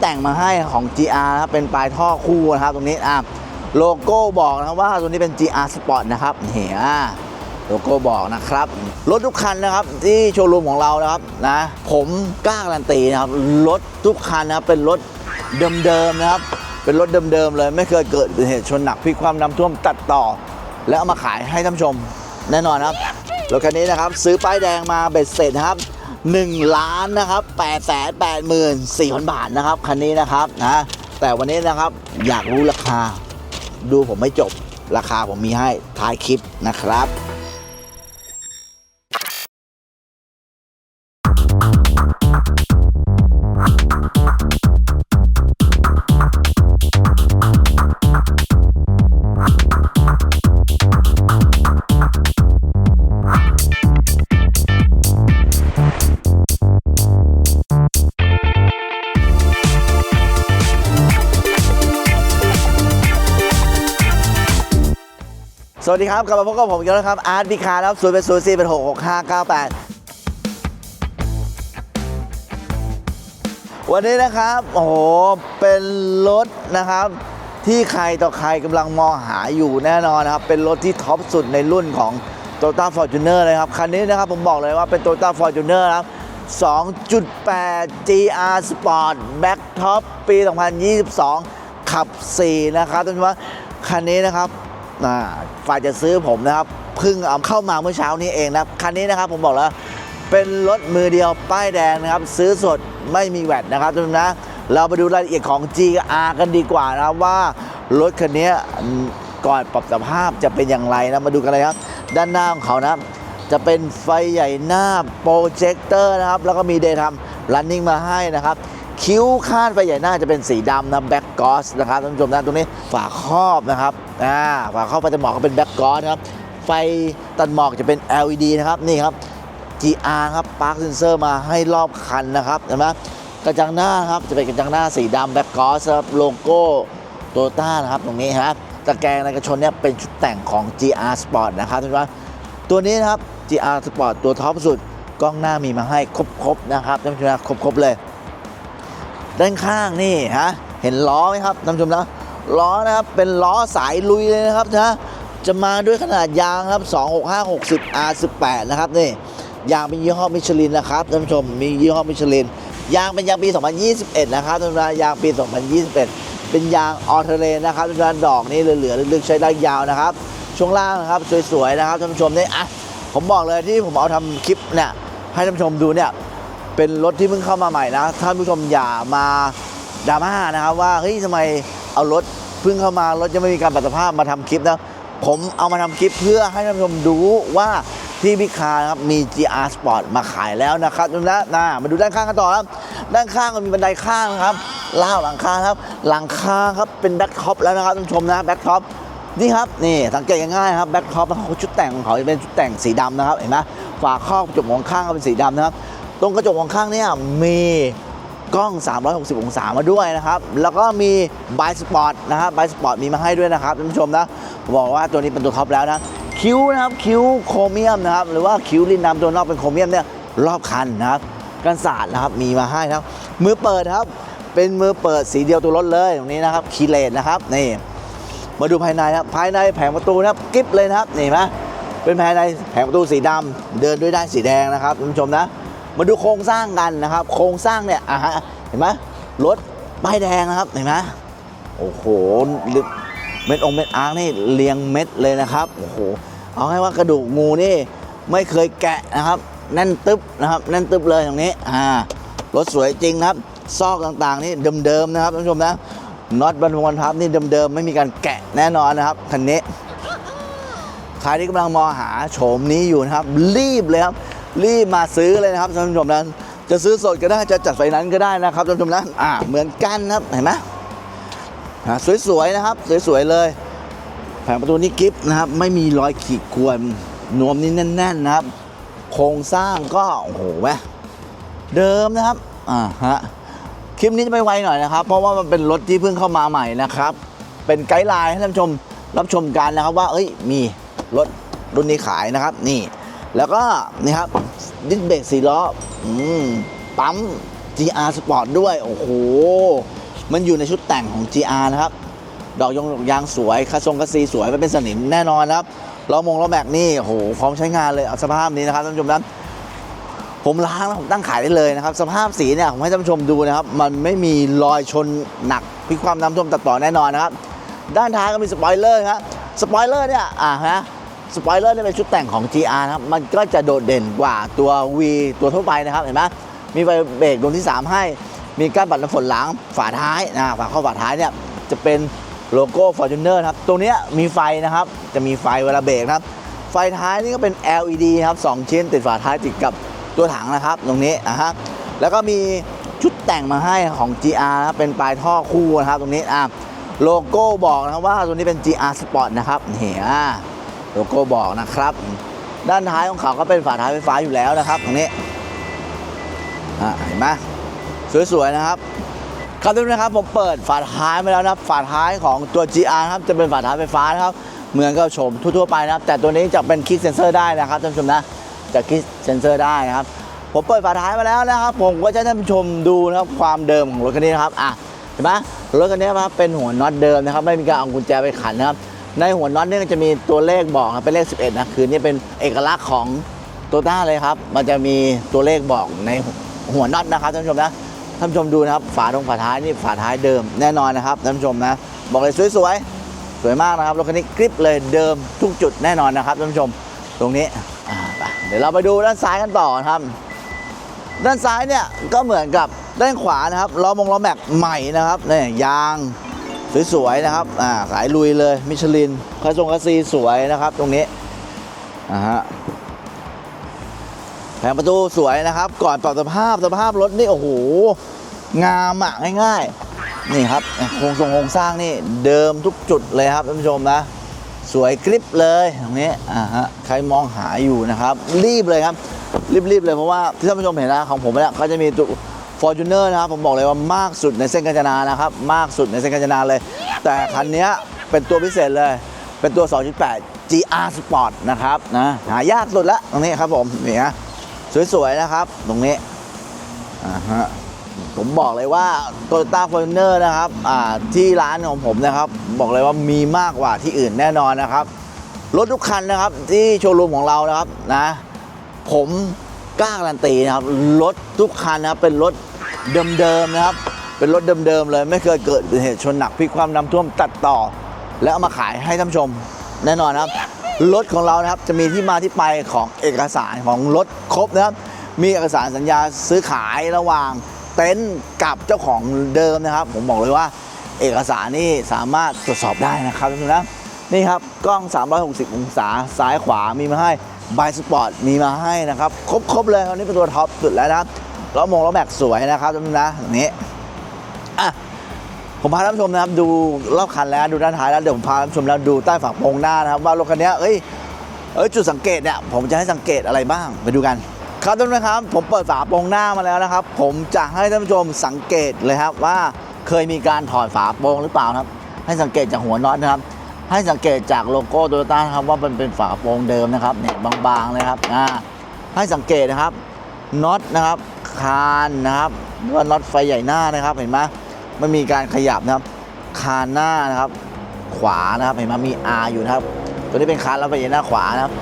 แต่งมาให้ของ GR นะครับเป็นปลายท่อคู่นะครับตรงนี้อะโลโก้บอกนะครับว่าตัวนี้เป็น GR Sport นะครับเหียโลโก้บอกนะครับ รถทุกคันนะครับที่โชว์รูมของเรานะครับนะผมกล้าการันตีนะครับรถทุกคันนะครับเป็นรถเดิมๆนะครับ เป็นรถเดิมๆเลย ไม่เคยเกิดเหตุชนหนักพิความน้ำท่วมตัดต่อ แล้วเอามาขายให้ท่านชม แน่นอนครับรถคันนี้นะครับ ซื้อป้ายแดงมาเบ็ดเสร็จนะครับ 1ล้านนะครับ8 8 4 0 0 0 บาทนะครับคันนี้นะครับนะแต่วันนี้นะครับอยากรู้ราคา ดูผมไม่จบราคาผมมีให้ท้ายคลิปนะครับ ดีครับ กลับมาพบกับผมอีกแล้วครับ อาร์ตพิคาครับศูนย์เป็นศูนย์สี่เป็นหกหกห้าเก้าแปดวันนี้นะครับ โอ้โห เป็นรถนะครับ ที่ใครต่อใครกำลังมองหาอยู่แน่นอนนะครับ เป็นรถที่ท็อปสุดในรุ่นของ t o y o t a Fortuner เลยครับ คันนี้นะครับผมบอกเลยว่าเป็น Toyota Fortuner นะครับ 2.8 GR Sport Back Top ปี 2022 ขับ 4 นะครับท่านผู้ชมว่าคันนี้นะครับ ฝ่ายจะซื้อผมนะครับเพิ่งเอาเข้ามาเมื่อเช้านี้เองนะคันนี้นะครับผมบอกแล้วเป็นรถมือเดียวป้ายแดงนะครับ ซื้อสดไม่มีแวดนะครับทุกท่านนะเราไปดูรายละเอียดของ GR กันดีกว่านะว่ารถคันนี้ก่อนปรับสภาพจะเป็นอย่างไรนะมาดูกันเลยครับ ด้านหน้าของเขานะจะเป็นไฟใหญ่หน้าโปรเจคเตอร์นะครับ แล้วก็มีเดย์ทำรันนิ่งมาให้นะครับ คิ้วข้างไฟใหญ่หน้าจะเป็นสีดำนะแบ็กกอสนะครับท่านผู้ชมนะตรงนี้ฝาครอบนะครับอ่าฝาครอบไฟตัดหมอกก็เป็นแบ็กกอสนะครับไฟตัดหมอกจะเป็น LED นะครับนี่ครับ GR ครับปาร์คเซนเซอร์มาให้รอบคันนะครับเห็นไหมกระจังหน้าครับจะเป็นกระจังหน้าสีดำแบ็กกอสครับโลโก้โตโยต้านะครับตรงนี้ฮะตะแกรงในกระชนเนี่ยเป็นชุดแต่งของ GR Sport นะครับท่านผู้ชมตัวนี้นะครับ GR Sport ตัวท็อปสุดกล้องหน้ามีมาให้ครบๆนะครับท่านผู้ชมครบๆเลย ด้านข้างนี่ฮะเห็นล้อไหมครับท่านผู้ชมนะล้อนะครับเป็นล้อสายลุยเลยนะครับนะจะมาด้วยขนาดยางครับ 265 60 R18 นะครับนี่ยางเป็นยี่ห้อมิชลินนะครับท่านผู้ชมมียี่ห้อมิชลินยางเป็นยางปี 2021 นะครับท่านผู้ชมยางปี 2021 เป็นยางออเทเรนนะครับท่านผู้ชมนดอกนี่เหลือๆลึกๆใช้ได้ยาวนะครับช่วงล่างนะครับสวยๆนะครับท่านผู้ชมนี่อะผมบอกเลยที่ผมเอาทำคลิปเนี่ยให้ท่านผู้ชมดูเนี่ย เป็นรถที่เพิ่งเข้ามาใหม่นะท่านผู้ชมอย่ามาดราม่านะครับว่าเฮ้ยทำไมเอารถเพิ่งเข้ามารถยังไม่มีการปรับสภาพมาทำคลิปนะผมเอามาทำคลิปเพื่อให้ท่านผู้ชมดูว่าที่พิคาครับมี GR Sport มาขายแล้วนะครับทุกท่านะมาดูด้านข้างกันต่อครับ ด้านข้างก็มีบันไดข้างครับล่าหลังคาครับ หลังคาครับเป็นแบ็คท็อปแล้วนะครับท่านผู้ชมนะแบ็คท็อปนี่ครับนี่สังเกตง่ายๆครับแบ็คท็อปเขาชุดแต่งของเขาจะเป็นชุดแต่งสีดำนะครับเห็นไหมฝาครอบกระจกมองข้างก็เป็นสีดำนะครับ ตรงกระจกมองข้างเนี่ยมีกล้อง 360 องศามาด้วยนะครับ แล้วก็มีบายสปอร์ตนะครับบายสปอร์ตมีมาให้ด้วยนะครับท่านผู้ชมนะบอกว่าตัวนี้เป็นตัวท็อปแล้วนะ คิ้วนะครับ คิ้วโครเมียมนะครับ หรือว่าคิ้วลินดำตัวนอกเป็นโครเมียมเนี่ยรอบคันนะครับกันศาสตร์นะครับ มีมาให้นะครับ มือเปิดครับ เป็นมือเปิดสีเดียวตัวรถเลยตรงนี้นะครับ คีเลนนะครับ นี่ มาดูภายในครับ ภายในแผงประตูนะครับ กิ๊บเลยนะครับ นี่นไหมเป็นภายในแผงประตูสีดำเดินด้วยได้สีแดงนะครับคุณผู้ชมนะ มาดูโครงสร้างกันนะครับ โครงสร้างเนี่ยอะฮะเห็นไหมรถป้ายแดงนะครับเห็นไหมโอ้โหเม็ดองเม็ดอาร์นี่เรียงเม็ดเลยนะครับโอ้โหเอาให้ว่ากระดูกงูนี่ไม่เคยแกะนะครับแน่นตึ๊บนะครับแน่นตึ๊บเลยตรงนี้อ่ารถสวยจริงครับ ซอกต่างๆ นี่เดิมๆนะครับท่านผู้ชมนะน็อตบรรทุกบรรทับนี่เดิมๆไม่มีการแกะแน่นอนนะครับคันนี้ใครที่กำลังมองหาโฉมนี้อยู่นะครับ รีบเลยครับ รีบมาซื้อเลยนะครับท่านผู้ชมนะจะซื้อสดก็ได้จะจัดไฟนั้นก็ได้นะครับท่านผู้ชมนะอ่าเหมือนกันนะครับเห็นไหมอ่าสวยๆนะครับ สวยๆเลยแผงประตูนี้กิฟนะครับไม่มีรอยขีดข่วนนวมนี่แน่น ๆนะครับ โครงสร้างก็โอ้โหแหมเดิมนะครับอ่าฮะคลิปนี้จะไปไวหน่อยนะครับ เพราะว่ามันเป็นรถที่เพิ่งเข้ามาใหม่นะครับ เป็นไกด์ไลน์ให้ท่านผู้ชมรับชมกันนะครับว่า เอ้ยมีรถรุ่นนี้ขายนะครับ นี่ แล้วก็นี่ครับดิสเบรกสี่ล้ออืมปั๊ม GR Sport ด้วย โอ้โห มันอยู่ในชุดแต่งของ GR นะครับ ดอกยางยางสวยคาทรงคาซีสวยไม่เป็นสนิมแน่นอนครับล้อมงล้อแมกนี่โอ้โหพร้อมใช้งานเลยเอาสภาพนี้นะครับท่านผู้ชมนะผมล้างแล้วผมตั้งขายได้เลยนะครับ สภาพสีเนี่ยผมให้ท่านผู้ชมดูนะครับ มันไม่มีรอยชนหนักพิความน้ำท่วมตัดต่อแน่นอนนะครับ ด้านท้ายก็มีสปอยเลอร์ครับสปอยเลอร์เนี่ยอ่าฮะ สปอยเลอร์เนี่ยเป็นชุดแต่งของ GR นะครับ มันก็จะโดดเด่นกว่าตัว V ตัวทั่วไปนะครับ เห็นไหมมีไฟเบรกดวงที่ 3 ให้ มีการปัดน้ำฝนหลังฝาท้ายนะฝาเข้าฝาท้ายเนี่ยจะเป็นโลโก้ Fortuner นะครับ ตรงนี้มีไฟนะครับ จะมีไฟเวลาเบรกนะครับ ไฟท้ายนี่ก็เป็น LED ครับ 2 ชิ้นติดฝาท้ายติดกับตัวถังนะครับ ตรงนี้อะฮะ แล้วก็มีชุดแต่งมาให้ของ GR นะครับ เป็นปลายท่อคู่นะครับ ตรงนี้อะโลโก้บอกนะครับว่าตัวนี้เป็น GR Sport นะครับนี่อะ โลโก้บอกนะครับ ด้านท้ายของเขาก็เป็นฝาท้ายไฟฟ้าอยู่แล้วนะครับ ตรงนี้เห็นไหมสวยๆนะครับครับทุกท่านครับผมเปิดฝาท้ายมาแล้วนะครับฝาท้ายของตัว GR นะครับจะเป็นฝาท้ายไฟฟ้านะครับเหมือนกับโฉมทั่วๆไปนะครับ แต่ตัวนี้จะเป็นคลิกเซนเซอร์ได้นะครับท่านผู้ชมนะจะคลิกเซนเซอร์ได้นะครับ ผมเปิดฝาท้ายมาแล้วนะครับ ผมก็จะให้ท่านผู้ชมดูนะครับความเดิมของรถคันนี้นะครับอะเห็นไหมรถคันนี้นะครับเป็นหัวน็อตเดิมนะครับ ไม่มีการเอากุญแจไปขันนะครับ ในหัวน็อตเนี่ก็จะมีตัวเลขบอกครับเป็นเลข 11นะคือนี่เป็นเอกลักษณ์ของโตต้าเลยครับ มันจะมีตัวเลขบอกในหัวน็อตนะครับท่านผู้ชมนะท่านผู้ชมดูนะครับ ฝาตรงฝาท้ายนี่ฝาท้ายเดิมแน่นอนนะครับท่านผู้ชมนะบอกเลยสวยๆสวยมากนะครับรถคันนี้กริปเลยเดิมทุกจุดแน่นอนนะครับท่านผู้ชมตรงนี้เดี๋ยวเราไปดูด้านซ้ายกันต่อครับด้านซ้ายเนี่ยก็เหมือนกับด้านขวานะครับล้อมงล้อแม็กใหม่นะครับเนี่ยยาง สวยๆนะครับอ่าสายลุยเลยมิชลินคาทรงคาซีสวยนะครับตรงนี้อ่าฮะแผงประตูสวยนะครับ ก่อนปรับสภาพสภาพรถนี่โอ้โหงามอะง่ายๆ นี่ครับโครงทรงโครงสร้างนี่เดิมทุกจุดเลยครับท่านผู้ชมนะ สวยกริบเลยตรงนี้อ่าฮะใครมองหาอยู่นะครับ รีบเลยครับ รีบๆเลยเพราะว่าที่ท่านผู้ชมเห็นนะของผมเนี่ยก็จะมีตัว Fortuner นะครับผมบอกเลยว่ามากสุดในเส้นกาญจนานะครับมากสุดในเส้นกาญจนาเลย แต่คันนี้เป็นตัวพิเศษเลย เป็นตัว 2.8 GR Sport นะครับนะหายากสุดละตรงนี้ครับผมนี่ฮะสวยๆนะครับ ตรงนี้อ่าฮะผมบอกเลยว่า Toyota f o r t u n e r นะครับอ่าที่ร้านของผมนะครับ บอกเลยว่ามีมากกว่าที่อื่นแน่นอนนะครับ รถทุกคันนะครับที่โชว์รูมของเรานะครับนะ ผมกล้าการันตีนะครับ รถทุกคันนะครับเป็นรถ เดิมๆนะครับ เป็นรถเดิมๆเลย ไม่เคยเกิดเหตุชนหนักพลิกความน้ำท่วมตัดต่อ แล้วเอามาขายให้ท่านชม แน่นอนนะครับรถของเรานะครับจะมีที่มาที่ไปของเอกสารของรถครบนะครับ มีเอกสารสัญญาซื้อขายระหว่างเต็นท์กับเจ้าของเดิมนะครับ ผมบอกเลยว่า เอกสารนี่สามารถตรวจสอบได้นะครับท่านนะนี่ครับกล้อง 360 องศาซ้ายขวามีมาให้บายสปอร์ตมีมาให้นะครับ ครบครบเลยอันนี้เป็นตัวท็อปสุดแล้วนะครับ ล้อมงล้อแม็กสวยนะครับท่านผู้ชมนะอย่างนี้อะผมพาท่านผู้ชมนะครับดูรอบคันแล้วดูด้านท้ายแล้วเดี๋ยวผมพาท่านผู้ชมแล้วดูใต้ฝาโปรงหน้านะครับว่ารถคันนี้เอ้ยเอ้ยจุดสังเกตเนี่ยผมจะให้สังเกตอะไรบ้างไปดูกัน ครับท่านผู้ชมครับผมเปิดฝาโปรงหน้ามาแล้วนะครับ ผมจะให้ท่านผู้ชมสังเกตเลยครับว่าเคยมีการถอดฝาโปรงหรือเปล่านะครับ ให้สังเกตจากหัวน็อตนะครับให้สังเกตจากโลโก้โตโยต้าครับว่ามันเป็นฝาโปรงเดิมนะครับเนี่ยบางๆเลยครับอ่าให้สังเกตนะครับน็อตนะครับ คานนะครับหรือว่าน็อตไฟใหญ่หน้านะครับเห็นไหมมันมีการขยับนะครับคานหน้านะครับ ขวานะครับเห็นไหมมี R อยู่นะครับ ตัวนี้เป็นคานรับไฟใหญ่หน้าขวานะครับ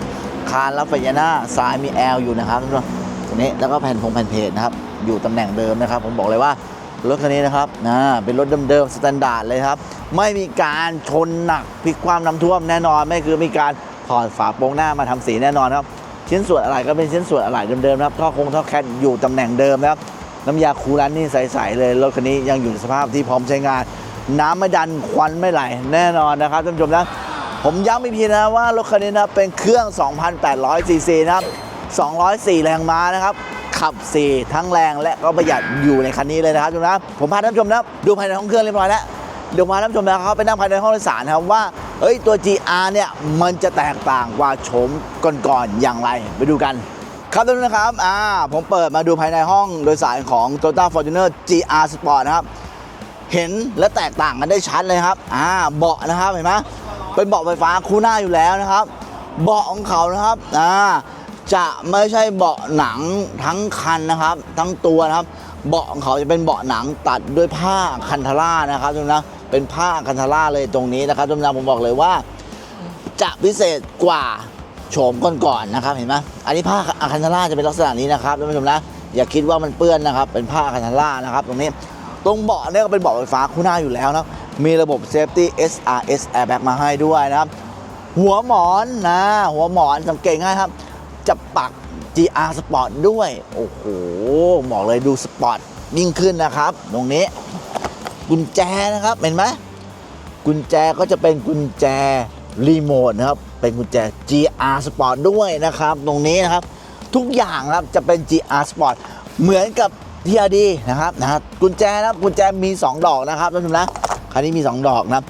คานรับไฟใหญ่หน้าซ้ายมี L อยู่นะครับทุกท่านตรงนี้แล้วก็แผ่นพงแผ่นเพจนะครับ อยู่ตำแหน่งเดิมนะครับ ผมบอกเลยว่ารถคันนี้นะครับนะเป็นรถเดิมๆสแตนดาร์ดเลยครับ ไม่มีการชนหนักพลิกความน้ำท่วมแน่นอน ไม่คือมีการถอดฝาโปรงหน้ามาทำสีแน่นอนครับ ชิ้นส่วนอะไรก็เป็นชิ้นส่วนอะไรเดิมๆนะครับท่อคงท่อแคทอยู่ตำแหน่งเดิมนะครับน้ำยาคูลันนี่ใสๆเลยรถคันนี้ยังอยู่ในสภาพที่พร้อมใช้งาน น้ำไม่ดันควันไม่ไหลแน่นอนนะครับท่านผู้ชมนะผมย้ำอีกทีนะว่ารถคันนี้นะเป็นเครื่อง 2,800ซีซีนะครับ 204 แรงม้านะครับ ขับ 4 ทั้งแรงและก็ประหยัดอยู่ในคันนี้เลยนะครับทุกท่านะผมพาท่านผู้ชมนะดูภายในห้องเครื่องเรียบร้อยแล้วเดี๋ยวพาท่านผู้ชมนะครับไปนั่งภายในห้องโดยสารนะครับว่า เอ้ยตัว GR เนี่ยมันจะแตกต่างกว่าโฉมก่อนๆอย่างไรไปดูกัน ครับทุกท่านนะครับอ่าผมเปิดมาดูภายในห้องโดยสารของ Toyota Fortuner GR Sport นะครับ เห็นและแตกต่างกันได้ชัดเลยครับอ่าเบาะนะครับเห็นไหมเป็นเบาะไฟฟ้าคู่หน้าอยู่แล้วนะครับ เบาะของเขานะครับอ่าจะไม่ใช่เบาะหนังทั้งคันนะครับ ทั้งตัวนะครับ เบาะของเขาจะเป็นเบาะหนังตัดด้วยผ้าคันธาร่านะครับทุกท่านนะ เป็นผ้าคันธาร่าเลยตรงนี้นะครับทุกท่านนะผมบอกเลยว่า จะพิเศษกว่าโฉมก่อนๆนะครับเห็นไหมอันนี้ผ้าอาคันธาร่าจะเป็นลักษณะนี้นะครับท่านผู้ชมนะอย่าคิดว่ามันเปื้อนนะครับ เป็นผ้าอาคันธาร่านะครับ ตรงนี้ตรงเบาะเนี่ยก็เป็นเบาะไฟฟ้าคู่หน้าอยู่แล้วนะมีระบบ Safety SRS Airbag มาให้ด้วยนะครับหัวหมอนนะ หัวหมอนสังเกตง่ายครับ จะปัก GR Sport ด้วย โอ้โหบอกเลยดูสปอร์ตยิ่งขึ้นนะครับ ตรงนี้ กุญแจนะครับเห็นไหมกุญแจก็จะเป็นกุญแจรีโมทนะครับเป็นกุญแจ GR Sport ด้วยนะครับ ตรงนี้นะครับ ทุกอย่างนะครับจะเป็น GR Sport เหมือนกับ TRD นะครับนะกุญแจนะครับกุญแจมี 2 ดอกนะครับท่านผู้ชมนะคันนี้มี 2 ดอกนะ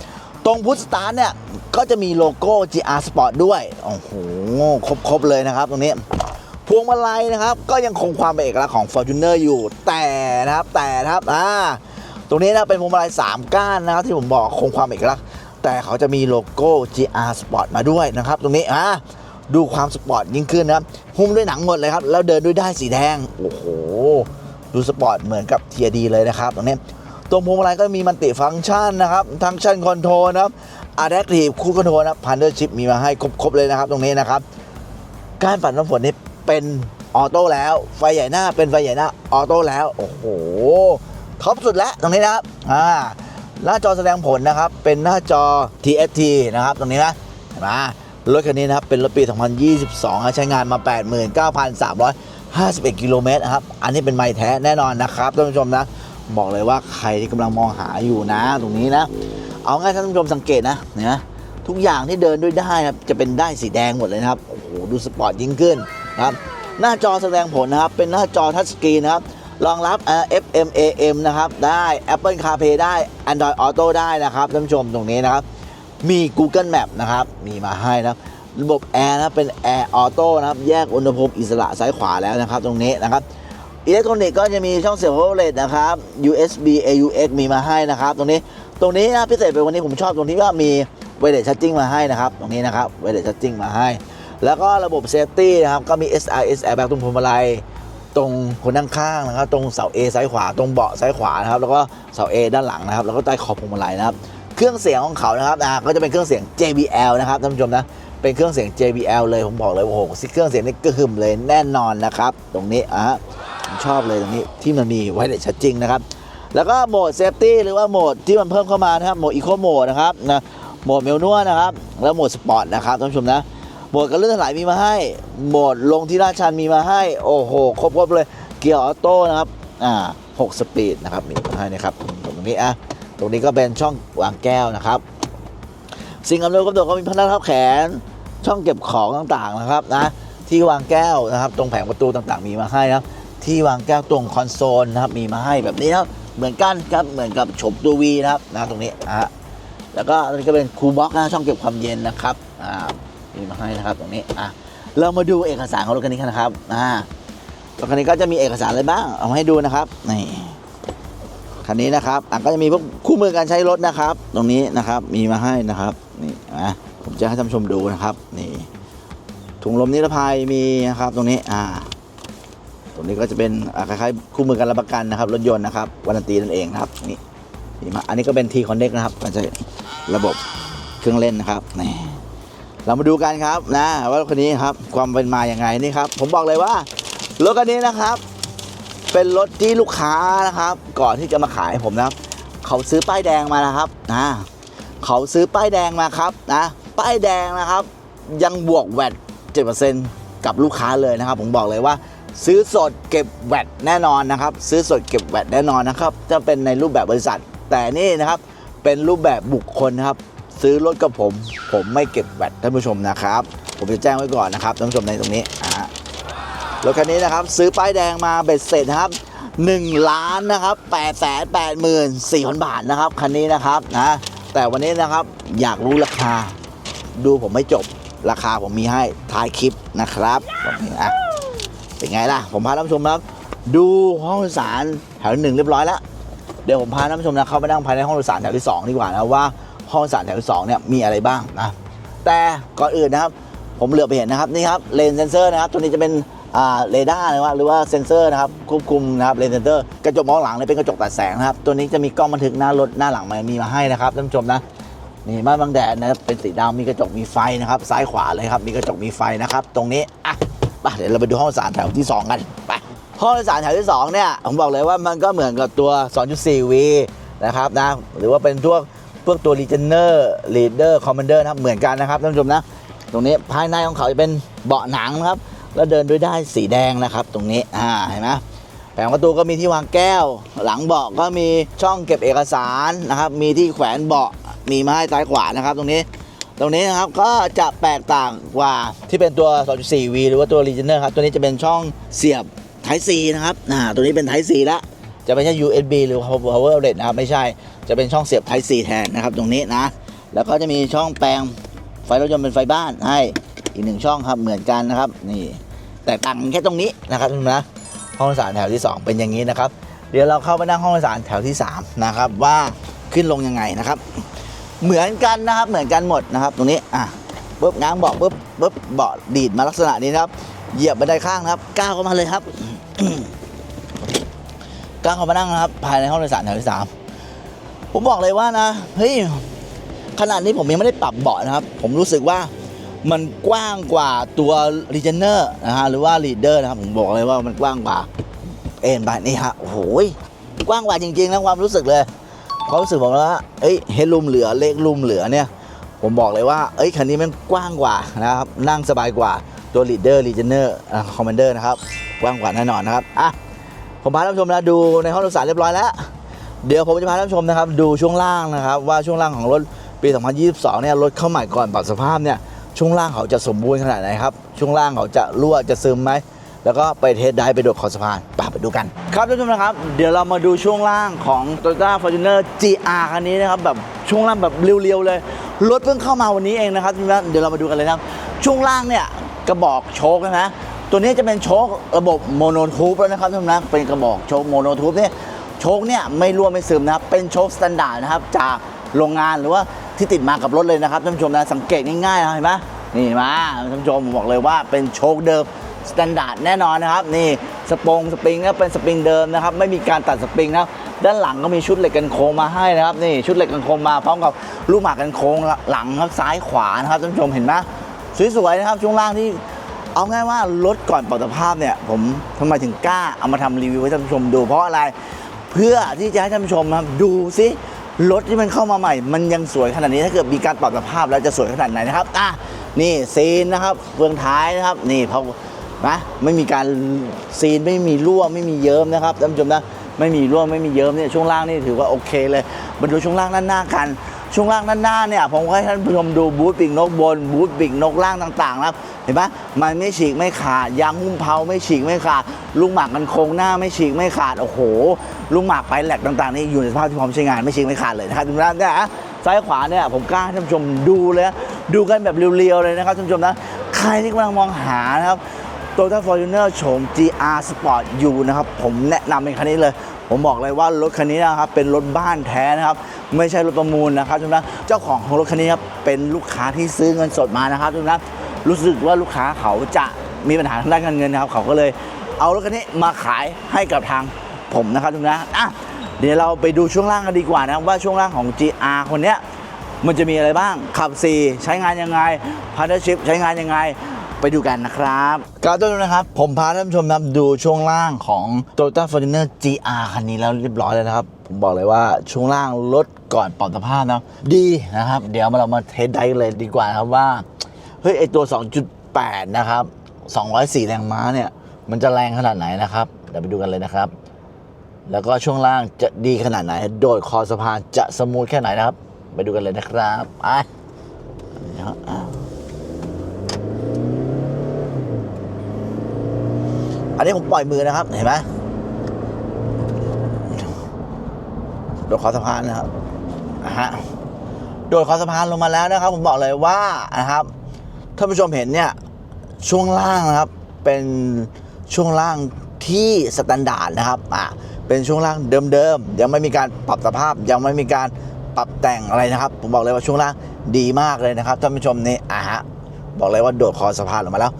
ตรงพุทสตาร์เนี่ยก็จะมีโลโก้ GR Sport ด้วยโอ้โหครบๆเลยนะครับ ตรงนี้พวงมาลัยนะครับ ก็ยังคงความเป็นเอกลักษณ์ของ Fortuner อยู่แต่นะครับแต่นะครับอ่า ตรงนี้นะเป็นพวงมาลัย3 ก้านนะครับที่ผมบอกคงความเอกลักษณ์ แต่เขาจะมีโลโก้ GR Sport มาด้วยนะครับ ตรงนี้อ่าดูความสปอร์ตยิ่งขึ้นนะครับหุ้มด้วยหนังหมดเลยครับ แล้วเดินด้วยด้ายสีแดง โอ้โห ดูสปอร์ตเหมือนกับ TRD เลยนะครับ ตรงนี้ตรงพวงมาลัยก็มีมันติฟังก์ชันนะครับฟังชันคอนโทรลนะครับ Adaptive Cruise Control นะพันเดอร์ชิพมีมาให้ครบๆเลยนะครับ ตรงนี้นะครับ การปัดน้ำฝนนี่เป็นออโต้แล้ว ไฟใหญ่หน้าเป็นไฟใหญ่หน้าออโต้แล้ว โอ้โห ท็อปสุดแล้วตรงนี้นะครับอ่าหน้าจอแสดงผลนะครับเป็นหน้าจอ TFT นะครับตรงนี้นะเห็นไหมรถคันนี้นะครับเป็นรถปี 2022นะใช้งานมา 89,351 กิโลเมตรนะครับ อันนี้เป็นไม้แท้แน่นอนนะครับท่านผู้ชมนะ บอกเลยว่าใครที่กำลังมองหาอยู่นะตรงนี้นะ เอาง่ายท่านผู้ชมสังเกตนะเนี่ยทุกอย่างที่เดินด้วยได้นะครับจะเป็นได้สีแดงหมดเลยนะครับ โอ้โห ดูสปอร์ตยิ่งขึ้นนะครับ หน้าจอแสดงผลนะครับ เป็นหน้าจอทัชสกรีนนะครับ รองรับ FM AM นะครับได้ Apple CarPlay ได้ Android Auto ได้นะครับท่านผู้ชมตรงนี้นะครับ มี Google Map นะครับ มีมาให้นะครับระบบแอร์นะเป็น Air Auto นะครับแยกอุณหภูมิอิสระซ้ายขวาแล้วนะครับ ตรงนี้นะครับอิเล็กทรอนิกส์ก็จะมีช่องเสียบโอเลตนะครับ USB AUX มีมาให้นะครับ ตรงนี้ตรงนี้นะพิเศษเป็นวันนี้ผมชอบตรงที่ว่ามีไวเลสชั r จิ้งมาให้นะครับ ตรงนี้นะครับไวเลสชั r จิ้งมาให้ แล้วก็ระบบเซฟตี้นะครับก็มี SRS airbag ตรงพวงมาลัย ตรงคนนั่งข้างนะครับ ตรงเสา A ซ้ายขวา ตรงเบาะซ้ายขวานะครับ แล้วก็เสา A ด้านหลังนะครับ แล้วก็ใต้ขอบพวงมาลัยนะครับ เครื่องเสียงของเขานะครับอ่าก็จะเป็นเครื่องเสียง JBL นะครับท่านผู้ชมนะ เป็นเครื่องเสียง JBL เลย ผมบอกเลยโอ้โหเครื่องเสียงนี่กระหึ่มเลยแน่นอนนะครับ ตรงนี้อะผมชอบเลยตรงนี้ที่มันมีไว้เลสชั r จิ้งนะครับ แล้วก็โหมดเซฟตี้หรือว่าโหมดที่มันเพิ่มเข้ามานะครับ โหมดอีโคโหมดนะครับนะ โหมดเมลนัวนะครับ แล้วโหมดสปอร์ตนะครับท่านผู้ชมนะ โหมดการเลื่อนถลายมีมาให้โหมดลงที่ลาชันมีมาให้ โอ้โห ครบครบเลย เกียร์ออโต้นะครับ อ่าหกสปีดนะครับ มีมาให้นะครับ ตรงนี้อะ ตรงนี้ก็เป็นช่องวางแก้วนะครับ สิ่งอำนวยความสะดวกก็มีพนักทับแขน ช่องเก็บของต่างๆนะครับนะ ที่วางแก้วนะครับ ตรงแผงประตูต่างๆ มีมาให้นะที่วางแก้วตรงคอนโซลนะครับ มีมาให้แบบนี้นะครับเหมือนกันครับ เหมือนกับฉบตัววีนะครับนะตรงนี้อะแล้วก็อันนี้ก็เป็นคูลบ็อกนะช่องเก็บความเย็นนะครับอ่า มีมาให้นะครับตรงนี้อะเรามาดูเอกสารของรถคันนี้กันนะครับอ่ารถคันนี้ก็จะมีเอกสารอะไรบ้างเอามาให้ดูนะครับนี่คันนี้นะครับอะก็จะมีพวกคู่มือการใช้รถนะครับ ตรงนี้นะครับมีมาให้นะครับนี่นะผมจะให้ท่านชมดูนะครับนี่ถุงลมนิรภัยมีนะครับตรงนี้อ่าตรงนี้ก็จะเป็นคล้ายๆคู่มือการรับประกันนะครับรถยนต์นะครับวันตีนั่นเองนะครับนี่นี่มาอันนี้ก็เป็นทีคอนเน็กนะครับก็จะระบบเครื่องเล่นนะครับนี่ เรามาดูกันครับนะว่ารถคันนี้ครับความเป็นมาอย่างไงนี่ครับ ผมบอกเลยว่ารถคันนี้นะครับ เป็นรถที่ลูกค้านะครับ ก่อนที่จะมาขายผมนะครับ เขาซื้อป้ายแดงมานะครับนะเขาซื้อป้ายแดงมาครับนะป้ายแดงนะครับ ยังบวกแวด7%กับลูกค้าเลยนะครับ ผมบอกเลยว่าซื้อสดเก็บแวดแน่นอนนะครับ ซื้อสดเก็บแวดแน่นอนนะครับจะเป็นในรูปแบบบริษัท แต่นี่นะครับเป็นรูปแบบบุคคลครับ ซื้อรถกับผม ผมไม่เก็บแวดท่านผู้ชมนะครับ ผมจะแจ้งไว้ก่อนนะครับท่านผู้ชมในตรงนี้อ่ารถคันนี้นะครับ ซื้อป้ายแดงมาเบ็ดเสร็จนะครับ1ล้านนะครับ8 8 4 0 0 0 บาทนะครับคันนี้นะครับนะแต่วันนี้นะครับอยากรู้ราคา ดูผมไม่จบราคาผมมีให้ท้ายคลิปนะครับผมนี่อะเป็นไงล่ะ ผมพาท่านผู้ชมครับ ดูห้องโดยสารแถวหนึ่งเรียบร้อยแล้ว เดี๋ยวผมพาท่านผู้ชมนะเข้าไปนั่งภายในห้องโดยสารแถวที่สองดีกว่านะว่า ห้องสารแถวที่สองเนี่ยมีอะไรบ้างนะแต่ก่อนอื่นนะครับ ผมเหลือไปเห็นนะครับนี่ครับเลนเซนเซอร์นะครับตัวนี้จะเป็นเรดาร์หรือว่าหรือว่าเซนเซอร์นะครับควบคุมนะครับเลนเซนเตอร์กระจกมองหลังเนี่ยเป็นกระจกตัดแสงนะครับตัวนี้จะมีกล้องบันทึกหน้ารถหน้าหลังมันมีมาให้นะครับท่านผู้ชมนะนี่ม่านบังแดดนะเป็นสีดำมีกระจกมีไฟนะครับซ้ายขวาเลยครับมีกระจกมีไฟนะครับตรงนี้อะไปเดี๋ยวเราไปดูห้องสารแถวที่ 2 กันไปห้องสารแถวที่2เนี่ยผมบอกเลยว่ามันก็เหมือนกับตัว 2.4V นะครับนะหรือว่าเป็นพวก พวกตัว Legioner Leader Commander นะครับเหมือนกันนะครับท่านผู้ชมนะ ตรงนี้ภายในของเขาจะเป็นเบาะหนังนะครับ แล้วเดินด้วยได้สีแดงนะครับ ตรงนี้อ่าเห็นไหมแผงประตูก็มีที่วางแก้ว หลังเบาะก็มีช่องเก็บเอกสารนะครับ มีที่แขวนเบาะมีไม้ซ้ายขวานะครับ ตรงนี้ตรงนี้นะครับก็จะแตกต่างกว่าที่เป็นตัว 2.4V หรือว่าตัว Legioner ครับ ตัวนี้จะเป็นช่องเสียบ Type C นะครับอ่าตัวนี้เป็น Type C ละจะไม่ใช่ USB หรือ Power Outlet นะครับ ไม่ใช่ จะเป็นช่องเสียบ Type C แทนนะครับตรงนี้นะ แล้วก็จะมีช่องแปลงไฟรถยนต์เป็นไฟบ้านให้อีกหนึ่งช่องครับเหมือนกันนะครับนี่แตกต่างแค่ตรงนี้นะครับนะห้องโดยสารแถวที่ 2 เป็นอย่างนี้นะครับ เดี๋ยวเราเข้าไปนั่งห้องโดยสารแถวที่ 3 นะครับ ว่าขึ้นลงยังไงนะครับ เหมือนกันนะครับเหมือนกันหมดนะครับ ตรงนี้อะปุ๊บง้างเบาะปุ๊บปุ๊บเบาะดีดมาลักษณะนี้นะครับ เหยียบบันไดข้างนะครับก้าวเข้ามาเลยครับก้าวเข้ามานั่งนะครับ ภายในห้องโดยสารแถวที่สาม ผมบอกเลยว่านะเฮ้ยขนาดนี้ผมยังไม่ได้ปรับเบาะนะครับ ผมรู้สึกว่ามันกว้างกว่าตัว r e g e n e r นะฮะหรือว่า Leader นะครับผมบอกเลยว่ามันกว้างกว่าเอ็นไปนี่ฮะโอ้โหกว้างกว่าจริงๆนะความรู้สึกเลยความรู้สึกผมว่าเอ้ยเฮดรูมเหลือเลขรูมเหลือเนี่ย ผมบอกเลยว่าเอ้ยคันนี้มันกว้างกว่านะครับนั่งสบายกว่าตัว Leader r e g e n e r Commander นะครับกว้างกว่าแน่นอนนะครับอะผมพาท่านผู้ชมนะดูในห้องโดยสารเรียบร้อยแล้ว เดี๋ยวผมจะพาท่านชมนะครับ ดูช่วงล่างนะครับ ว่าช่วงล่างของรถปี 2022 เนี่ยรถเข้าใหม่ก่อนปรับสภาพเนี่ยช่วงล่างเขาจะสมบูรณ์ขนาดไหนครับ ช่วงล่างเขาจะรั่วจะซึมไหมแล้วก็ไปเทสได้ไปโดดขอสะพานไปไปดูกัน ครับท่านผู้ชมนะครับ เดี๋ยวเรามาดูช่วงล่างของ Toyota Fortuner GR คันนี้นะครับแบบช่วงล่างแบบเรียวๆเลย รถเพิ่งเข้ามาวันนี้เองนะครับท่านผู้ชมเดี๋ยวเรามาดูกันเลยครับ ช่วงล่างเนี่ยกระบอกโชคนะตัวนี้จะเป็นโชคระบบโมโนทูบแล้วนะครับท่านผู้ชมนะเป็นกระบอกโชคโมโนทูบเนี่ย โชคเนี่ยไม่รั่วไม่ซึมนะครับ เป็นโชคสแตนดาร์ดนะครับ จากโรงงานหรือว่าที่ติดมากับรถเลยนะครับท่านผู้ชมนะสังเกตง่ายๆนะเห็นไหมนี่มาท่านผู้ชมผมบอกเลยว่าเป็นโชคเดิมสแตนดาร์ดแน่นอนนะครับ นี่สปงสปริงก็เป็นสปริงเดิมนะครับ ไม่มีการตัดสปริงนะครับด้านหลังก็มีชุดเหล็กกันโค้งมาให้นะครับ นี่ชุดเหล็กกันโค้งมาพร้อมกับลูกหมากกันโค้งหลังครับซ้ายขวานะครับท่านผู้ชมเห็นไหมสวยๆนะครับช่วงล่างที่เอาง่ายว่ารถก่อนปรับสภาพเนี่ย ผมทำไมถึงกล้าเอามาทำรีวิวให้ท่านผู้ชมดูเพราะอะไร เพื่อที่จะให้ท่านผู้ชมครับดูซิรถที่มันเข้ามาใหม่ มันยังสวยขนาดนี้ถ้าเกิดมีการปรับสภาพแล้วจะสวยขนาดไหนนะครับอะนี่ซีนนะครับเฟืองท้ายนะครับ นี่เขานะไม่มีการซีนไม่มีรั่วไม่มีเยิ้มนะครับท่านผู้ชมนะไม่มีรั่วไม่มีเยิ้มเนี่ยช่วงล่างนี่ถือว่าโอเคเลยมาดูช่วงล่างด้านหน้ากัน ช่วงล่างด้านหน้าเนี่ยผมให้ท่านผู้ชมดูบูธปีกนกบนบูธปีกนกล่างต่างๆนะครับเห็นปะมันไม่ฉีกไม่ขาดยางหุ้มเพาไม่ฉีกไม่ขาดลูกหมากกันโครงหน้าไม่ฉีกไม่ขาดโอ้โห ลูกหมากไปแหลกต่างๆนี่อยู่ในสภาพที่พร้อมใช้งานไม่ฉีกไม่ขาดเลยนะครับทุกท่านนี่ยนะซ้ายขวาเนี่ยผมกล้าให้ท่านผู้ชมดูเลยดูกันแบบเรียวๆเลยนะครับท่านผู้ชมนะใครที่กำลังมองหานะครับ Toyota Fortuner โฉม GR Sport U นะครับผมแนะนำเป็นคันนี้เลยผมบอกเลยว่ารถคันนี้นะครับเป็นรถบ้านแท้นะครับไม่ใช่รถประมูลนะครับทุกท่านเจ้าของของรถคันนี้ครับเป็นลูกค้าที่ซื้อเงินสดมานะครับทุกท่านรู้สึกว่าลูกค้าเขาจะมีปัญหาทางด้านการเงินนะครับเขาก็เลยเอารถคันนี้มาขายให้กับทาง ผมนะครับทุกท่านอะเดี๋ยวเราไปดูช่วงล่างกันดีกว่านะว่าช่วงล่างของ GR คนเนี้ยมันจะมีอะไรบ้างขับ 4 ใช้งานยังไงพาร์ทชิพใช้งานยังไงไปดูกันนะครับก่อนต้นนะครับ ผมพาท่านผู้ชมนะครับดูช่วงล่างของ Toyota Fortuner GR คันนี้แล้วเรียบร้อยแล้วนะครับ ผมบอกเลยว่าช่วงล่างรถก่อนปรับสภาพนะดีนะครับ เดี๋ยวมาเรามาเทสได้เลยดีกว่านะครับว่า เฮ้ย ไอตัว 2.8 นะครับ 204 แรงม้าเนี่ย มันจะแรงขนาดไหนนะครับ เดี๋ยวไปดูกันเลยนะครับ แล้วก็ช่วงล่างจะดีขนาดไหน โดดคอสะพานจะสมูทแค่ไหนนะครับ ไปดูกันเลยนะครับไปอันนี้ผมปล่อยมือนะครับ เห็นไหมโดดคอสะพานนะครับอะฮะโดดคอสะพานลงมาแล้วนะครับ ผมบอกเลยว่านะครับท่านผู้ชมเห็นเนี่ยช่วงล่างนะครับเป็นช่วงล่างที่สแตนดาร์ดนะครับอะ เป็นช่วงล่างเดิมๆยังไม่มีการปรับสภาพ ยังไม่มีการปรับแต่งอะไรนะครับ ผมบอกเลยว่าช่วงล่างดีมากเลยนะครับท่านผู้ชมนี่อะฮะบอกเลยว่าโดดคอสะพานลงมาแล้ว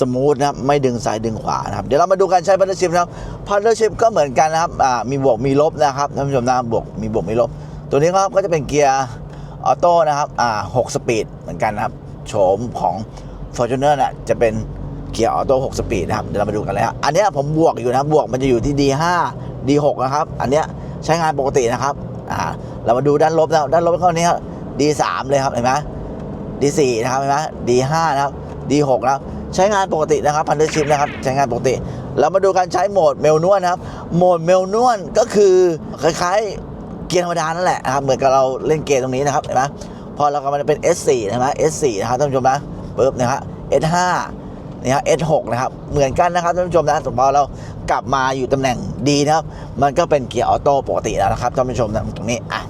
สมูทนะครับไม่ดึงซ้ายดึงขวานะครับเดี๋ยวเรามาดูการใช้พั r เ e อร์ชิพนะครับพั r เ e อร์ชิพก็เหมือนกันนะครับอ่ามีบวกมีลบนะครับท่านผู้ชมนะบวกมีบวกมีลบ ตัวนี้ครับก็จะเป็นเกียร์ออโต้นะครับอ่า6สปีดเหมือนกันนะครับโฉมของ Fortuner น่ะจะเป็น เกียร์ออโต้6สปีดนะครับ เดี๋ยวเรามาดูกันเลยครับอันนี้ผมบวกอยู่นะบวกมันจะอยู่ที่ D5 D6 นะครับ อันนี้ใช้งานปกตินะครับอ่าเรามาดูด้านลบนะด้านลบก็อันนี้ครับ D3 เลยครับเห็นไหม D4 นะครับเห็นไหม D5 นะครับ D6 นะครับใช้งานปกตินะครับพันธุ์ชิพนะครับใช้งานปกติ เรามาดูการใช้โหมดเมลนวลนครับโหมดเมลนวลก็คือคล้ายๆเกียร์ธรรมดานั่นแหละครับเหมือนกับเราเล่นเกมตรงนี้นะครับเห็นไหมพอเรากำลังจะเป็น S4 นะคร S4 นะครับท่านผู้ชมนะปึ๊บนะครับ S5 นี่ฮะ S6 นะครับ เหมือนกันนะครับท่านผู้ชมนะพอเรากลับมาอยู่ตำแหน่งดีนะครับ มันก็เป็นเกียร์ออโต้ปกติแล้วนะครับท่านผู้ชมนะตรงนี้อะ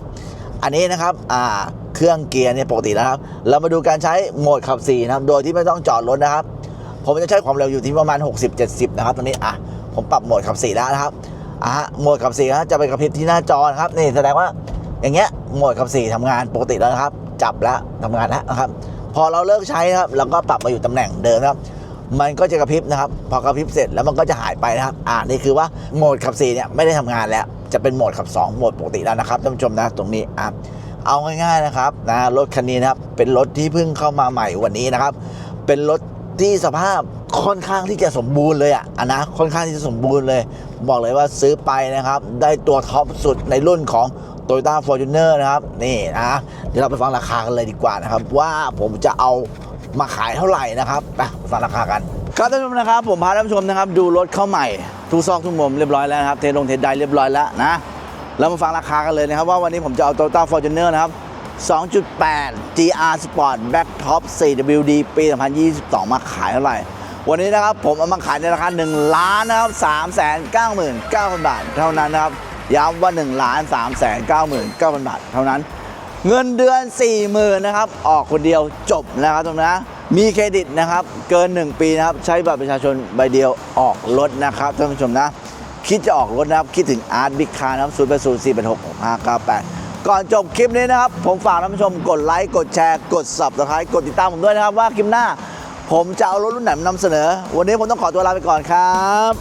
อันนี้นะครับอ่าเครื่องเกียร์เนี่ยปกติแล้วครับ เรามาดูการใช้โหมดขับ4นะครับ โดยที่ไม่ต้องจอดรถนะครับ ผมจะใช้ความเร็วอยู่ที่ประมาณ 60-70 นะครับตรงนี้อะผมปรับโหมดขับ4แล้วนะครับอะโหมดขับ4นะจะไปกระพริบที่หน้าจอนะครับนี่แสดงว่าอย่างเงี้ยโหมดขับ4ทำงานปกติแล้วนะครับ จับแล้วทำงานแล้วนะครับ พอเราเลิกใช้นะครับเราก็ปรับมาอยู่ตำแหน่งเดิมนะครับ มันก็จะกระพริบนะครับ พอกระพริบเสร็จแล้วมันก็จะหายไปนะครับ อ่านี่คือว่าโหมดขับ4เนี่ยไม่ได้ทำงานแล้ว จะเป็นโหมดขับ 2 โหมดปกติแล้วนะครับท่านผู้ชมนะตรงนี้อะเอาง่ายๆนะครับนะรถคันนี้นะครับเป็นรถที่เพิ่งเข้ามาใหม่วันนี้นะครับ เป็นรถที่สภาพค่อนข้างที่จะสมบูรณ์เลยอะอะนะค่อนข้างที่จะสมบูรณ์เลย บอกเลยว่าซื้อไปนะครับ ได้ตัวท็อปสุดในรุ่นของ Toyota Fortuner นะครับ นี่นะ เดี๋ยวเราไปฟังราคากันเลยดีกว่านะครับ ว่าผมจะเอา มาขายเท่าไหร่นะครับไปฟังราคากันครับท่านผู้ชมนะครับ ผมพาท่านผู้ชมนะครับ ดูรถเข้าใหม่ทุกซอกทุกมุมเรียบร้อยแล้วนะครับเทลงเทไดเรียบร้อยแล้วนะเรามาฟังราคากันเลยนะครับ ว่าวันนี้ผมจะเอา Toyota Fortuner นะครับ 2.8 GR Sport Black Top 4WD ปี 2022 มาขายเท่าไหร่ วันนี้นะครับผมเอามาขายในราคา 1 ล้านนะครับ 3 9 9 0 0 0 บาท เท่านั้นนะครับ ย้ำว่า 1 ล้าน3 9 9 0 0 0 บาท เท่านั้น เงินเดือน 40,000นะครับ ออกคนเดียวจบนะครับตรงนะ มีเครดิตนะครับ เกิน 1 ปีนะครับ ใช้บัตรประชาชนใบเดียวออกรถนะครับท่านผู้ชมนะ คิดจะออกรถนะครับ คิดถึงอาร์ตบิ๊กคาร์นะครับ0 8 0 4 8 6 6 5 9 8ก่อนจบคลิปนี้นะครับ ผมฝากท่านผู้ชมกดไลค์ กดแชร์ กด subscribe กดติดตามผมด้วยนะครับ ว่าคลิปหน้า ผมจะเอารถรุ่นไหนมานำเสนอ วันนี้ผมต้องขอตัวลาไปก่อนครับ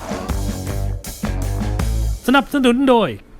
สนับสนุนโดย